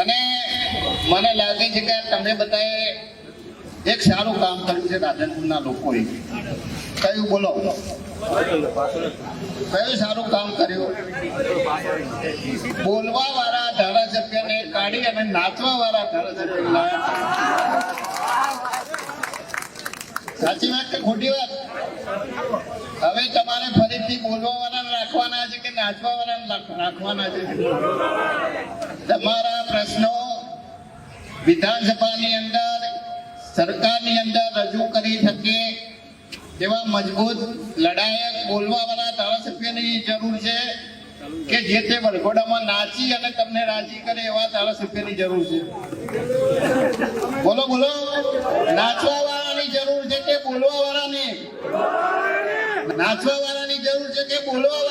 અને મને લાગે છે કે તમે બધાએ એક સારું કામ કર્યું છે રાધનપુરના લોકોએ. કયું બોલો? કયું સારું કામ કર્યું? બોલવા વાળા ધારાસભ્યને કાઢી અને નાચવા વાળા ધારાસભ્ય સાચી વાત કે ખોટી વાત? હવે તમારે ફરીથી બોલવા વાળા રાખવાના છે કે નાચવા વાળા રાખવાના છે? તમારા વિધાનસભાની અંદર, સરકારની અંદર રજૂ કરી શકે તેવા મજબૂત લડાયક બોલવા વાળા ધારાસભ્યની જરૂર છે કે જે તે વરઘોડામાં નાચી અને તમને રાજી કરે એવા ધારાસભ્યની જરૂર છે? બોલો બોલો. નાચવા વાળાની જરૂર છે કે બોલવા વાળાની નાચવા વાળાની જરૂર છે કે બોલવા